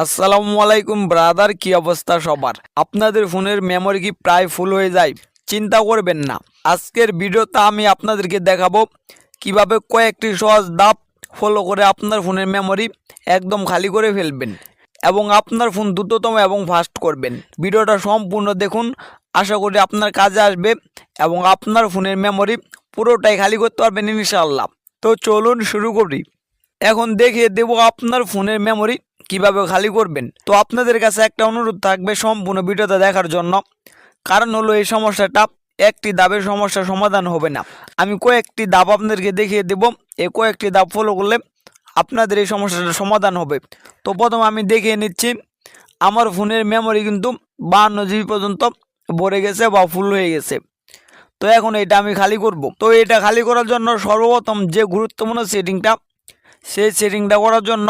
আসসালামু আলাইকুম, ব্রাদার, কি অবস্থা সবার? আপনাদের ফোনের মেমোরি কি প্রায় ফুল হয়ে যায়? চিন্তা করবেন না। আজকের ভিডিওতে আমি আপনাদেরকে দেখাবো কীভাবে কয়েকটি সহজ ধাপ ফলো করে আপনার ফোনের মেমোরি একদম খালি করে ফেলবেন এবং আপনার ফোন দ্রুততম এবং ফাস্ট করবেন। ভিডিওটা সম্পূর্ণ দেখুন, আশা করি আপনার কাজে আসবে এবং আপনার ফোনের মেমোরি পুরোটাই খালি করতে পারবেন ইনশাআল্লাহ। তো চলুন শুরু করি। এখন দেখিয়ে দেব আপনার ফোনের মেমোরি কীভাবে খালি করবেন? তো আপনাদের কাছে একটা অনুরোধ থাকবে সম্পূর্ণ ভিডিওটা দেখার জন্য। কারণ হলো এই সমস্যাটা, একটি দাবের সমস্যার সমাধান হবে না। আমি কয়েকটি দাব আপনাদেরকে দেখিয়ে দেব। এই কয়েকটি দাব ফলো করলে আপনাদের এই সমস্যাটা সমাধান হবে। তো প্রথম আমি দেখিয়ে নিচ্ছি, আমার ফোনের মেমোরি কিন্তু বাহান্ন জিবি পর্যন্ত ভরে গেছে বা ফুল হয়ে গেছে। তো এখন এটা আমি খালি করব। তো এটা খালি করার জন্য সর্বপ্রথম যে গুরুত্বপূর্ণ সেটিংটা সেই সেটিংটা করার জন্য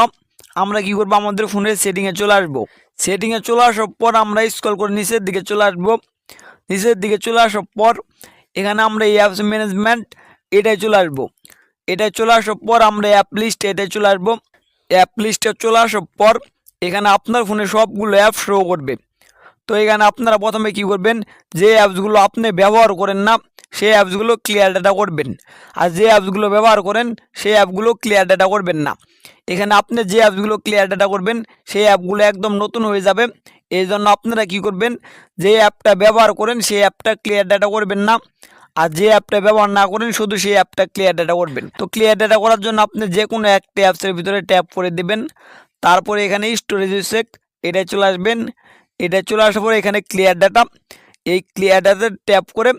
আমরা কি করব? আমাদের ফোনের সেটিংয়ে চলে আসব। সেটিংয়ে চলে আসার পর আমরা স্ক্রল করে নিচের দিকে চলে আসব। নিচের দিকে চলে আসার পর এখানে আমরা এই অ্যাপস ম্যানেজমেন্ট এটাই চলে আসব। এটাই চলে আসার পর আমরা অ্যাপ লিস্ট এটাই চলে আসব। অ্যাপ লিস্টে চলে আসার পর এখানে আপনার ফোনে সবগুলো অ্যাপ শো করবে। তো এখানে আপনারা প্রথমে কি করবেন? যে অ্যাপসগুলো আপনি ব্যবহার করেন না সেই অ্যাপসগুলো ক্লিয়ার ডাটা করবেন। আর যে অ্যাপসগুলো ব্যবহার করেন, সেই অ্যাপগুলো ক্লিয়ার ডাটা করবেন না। এখানে আপনি যে অ্যাপসগুলো ক্লিয়ার ডাটা করবেন, সেই অ্যাপগুলো একদম নতুন হয়ে যাবে। এই জন্য আপনারা কি করবেন, যে অ্যাপটা ব্যবহার করেন, সেই অ্যাপটা ক্লিয়ার ডাটা করবেন না। আর যে অ্যাপটা ব্যবহার না করেন, শুধু সেই অ্যাপটা ক্লিয়ার ডাটা করবেন। তো ক্লিয়ার ডাটা করার জন্য আপনি যে কোনো একটা অ্যাপসের ভিতরে ট্যাপ করে দেবেন। তারপরে এখানে স্টোরেজ চেক এটাই চলে আসবেন। এটা চলে আসার পরে এখানে ক্লিয়ার ডাটা এই ক্লিয়ার ডাটা ট্যাপ করে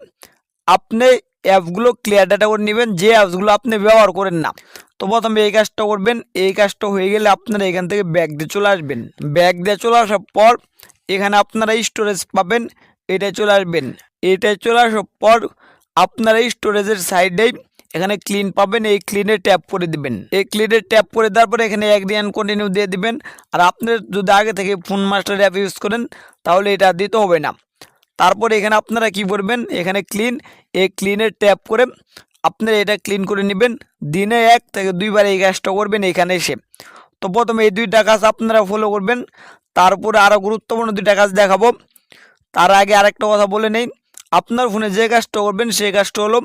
আপনি অ্যাপগুলো ক্লিয়ার ডাটা করে নেবেন, যে অ্যাপসগুলো আপনি ব্যবহার করেন না। তো প্রথমে এই কাজটা করবেন, এই কাজটা হয়ে গেলে আপনারা এখান থেকে ব্যাগ দিয়ে চলে আসবেন। ব্যাগ দিয়ে চলে আসার পর এখানে আপনারা স্টোরেজ পাবেন এটাই চলে আসবেন। এটাই চলে আসার পর আপনারা স্টোরেজের সাইডেই এখানে ক্লিন পাবেন, এই ক্লিনে ট্যাপ করে দিবেন। এই ক্লিনে ট্যাপ করে দেওয়ার পরে এখানে দিন কন্টিনিউ দিয়ে দিবেন। আর আপনি যদি আগে থেকে ফোন মাস্টার অ্যাপ ইউজ করেন, তাহলে এটা দিতে হবে না। তারপরে এখানে আপনারা কি করবেন? এখানে ক্লিন এই ক্লিনের ট্যাপ করে আপনারা এটা ক্লিন করে নেবেন। দিনে এক থেকে দুইবার এই কাজটা করবেন এখানে এসে। তো প্রথমে এই দুইটা কাজ আপনারা ফলো করবেন। তারপরে আরও গুরুত্বপূর্ণ দুইটা কাজ দেখাবো। তার আগে আরেকটা কথা বলে নেই। আপনার ফোনে যে কাজটা করবেন, সেই কাজটা হলো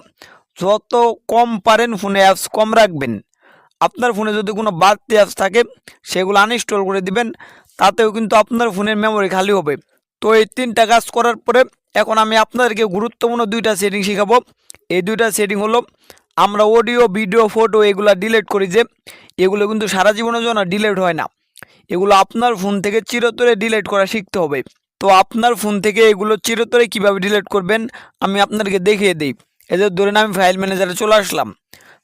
যত কম পারেন ফোনে অ্যাপস কম রাখবেন। আপনার ফোনে যদি কোনো বাড়তি অ্যাপস থাকে, সেগুলো আনইনস্টল করে দিবেন। তাতেও কিন্তু আপনার ফোনের মেমোরি খালি হবে। তো এই তিনটা কাজ করার পরে এখন আমি আপনাদেরকে গুরুত্বপূর্ণ দুইটা সেটিং শেখাবো। এই দুইটা সেটিং হলো, আমরা অডিও, ভিডিও, ফটো এগুলো ডিলেট করি যে, এগুলো কিন্তু সারা জীবনের জন্য ডিলেট হয় না। এগুলো আপনার ফোন থেকে চিরতরে ডিলেট করা শিখতে হবে। তো আপনার ফোন থেকে এগুলো চিরতরে কীভাবে ডিলেট করবেন, আমি আপনাদেরকে দেখিয়ে দিই। এদের ধরেন আমি ফাইল ম্যানেজারে চলে আসলাম।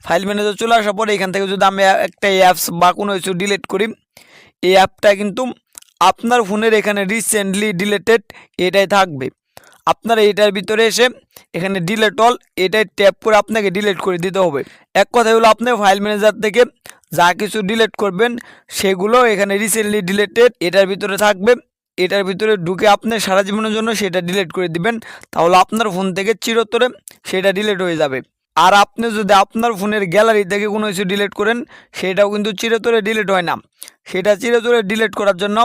ফাইল ম্যানেজার চলে আসার পরে এখান থেকে যদি আমি একটা অ্যাপস বা কোনো কিছু ডিলেট করি, এই অ্যাপটা কিন্তু আপনার ফোনের এখানে রিসেন্টলি ডিলেটেড এটাই থাকবে। আপনারা এটার ভিতরে এসে এখানে ডিলেট অল এটাই ট্যাপ করে আপনাকে ডিলেট করে দিতে হবে। এক কথা হলো আপনি ফাইল ম্যানেজার থেকে যা কিছু ডিলেট করবেন, সেগুলো এখানে রিসেন্টলি ডিলেটেড এটার ভিতরে থাকবে। এটার ভিতরে ঢুকে আপনি সারা জীবনের জন্য সেটা ডিলেট করে দিবেন, তাহলে আপনার ফোন থেকে চিরতরে সেটা ডিলেট হয়ে যাবে। আর আপনি যদি আপনার ফোনের গ্যালারি থেকে কোনো কিছু ডিলিট করেন, সেটাও কিন্তু চিরতরে ডিলিট হয় না। সেটা চিরতরে ডিলিট করার জন্য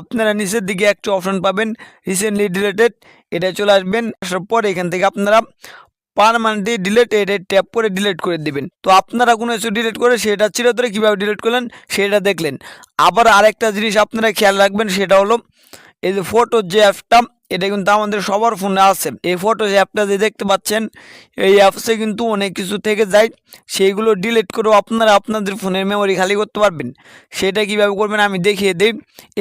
আপনারা নিচের দিকে একটা অপশন পাবেন রিসেন্টলি ডিলেটেড এটা চলে আসবেন, আসার পরে এখান থেকে আপনারা পারমানেন্টলি ডিলেট এটা ট্যাপ করে ডিলিট করে দিবেন। তো আপনারা কোনো কিছু ডিলিট করে সেটা চিরতরে কীভাবে ডিলিট করলেন, সেটা দেখলেন। আবার আরেকটা জিনিস আপনারা খেয়াল রাখবেন, সেটা হলো এই যে ফটো যে অ্যাপটা এটা কিন্তু আমাদের সবার ফোনে আছে। এই ফটো যে অ্যাপটা যে দেখতে পাচ্ছেন, এই অ্যাপসে কিন্তু অনেক কিছু থেকে যায়। সেইগুলো ডিলিট করেও আপনারা আপনাদের ফোনের মেমোরি খালি করতে পারবেন। সেটা কীভাবে করবেন আমি দেখিয়ে দিই।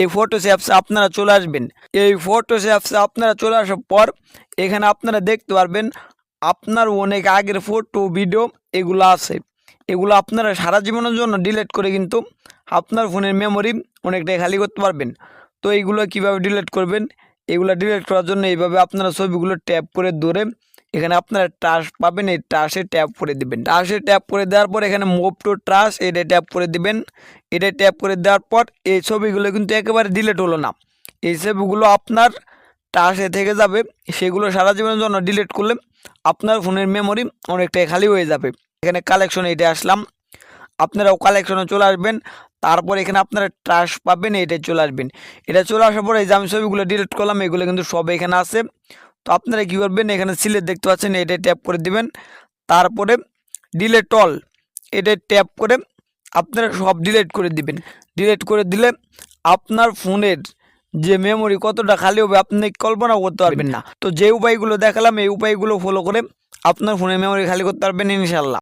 এই ফটোস অ্যাপসে আপনারা চলে আসবেন। এই ফটোস অ্যাপসে আপনারা চলে আসার পর এখানে আপনারা দেখতে পারবেন, আপনার অনেক আগের ফটো ভিডিও এগুলো আছে। এগুলো আপনারা সারা জীবনের জন্য ডিলিট করে কিন্তু আপনার ফোনের মেমোরি অনেকটাই খালি করতে পারবেন। তো এইগুলো কীভাবে ডিলিট করবেন? এগুলো ডিলিট করার জন্য এইভাবে আপনারা ছবিগুলো ট্যাপ করে ধরে এখানে আপনারা টাস পাবেন, এই টাসে ট্যাপ করে দিবেন। টাসে ট্যাপ করে দেওয়ার পর এখানে মুভ টু ট্রাস এটা ট্যাপ করে দিবেন। এটা ট্যাপ করে দেওয়ার পর এই ছবিগুলো কিন্তু একেবারে ডিলেট হলো না। এই ছবিগুলো আপনার টাসে থেকে যাবে, সেগুলো সারা জীবনের জন্য ডিলিট করলে আপনার ফোনের মেমোরি অনেকটাই খালি হয়ে যাবে। এখানে কালেকশন এটা আসলাম। আপনারাও কালেকশনে চলে আসবেন। তারপর এখানে আপনারা ট্রাশ পাবেন, এটা চলে আসবেন। এটা চলে আসার পরে এই যে আমি ছবিগুলো ডিলিট করলাম, এগুলো কিন্তু সব এখানে আছে। তো আপনারা কী করবেন, এখানে সিলেট দেখতে পাচ্ছেন, এটা ট্যাপ করে দিবেন। তারপরে ডিলেট অল এটা ট্যাপ করে আপনারা সব ডিলিট করে দিবেন। ডিলেট করে দিলে আপনার ফোনের যে মেমোরি কতটা খালি হবে, আপনি কল্পনা করতে পারবেন না। তো যে উপায়গুলো দেখালাম, এই উপায়গুলো ফলো করে আপনার ফোনের মেমোরি খালি করতে পারবেন ইনশাল্লাহ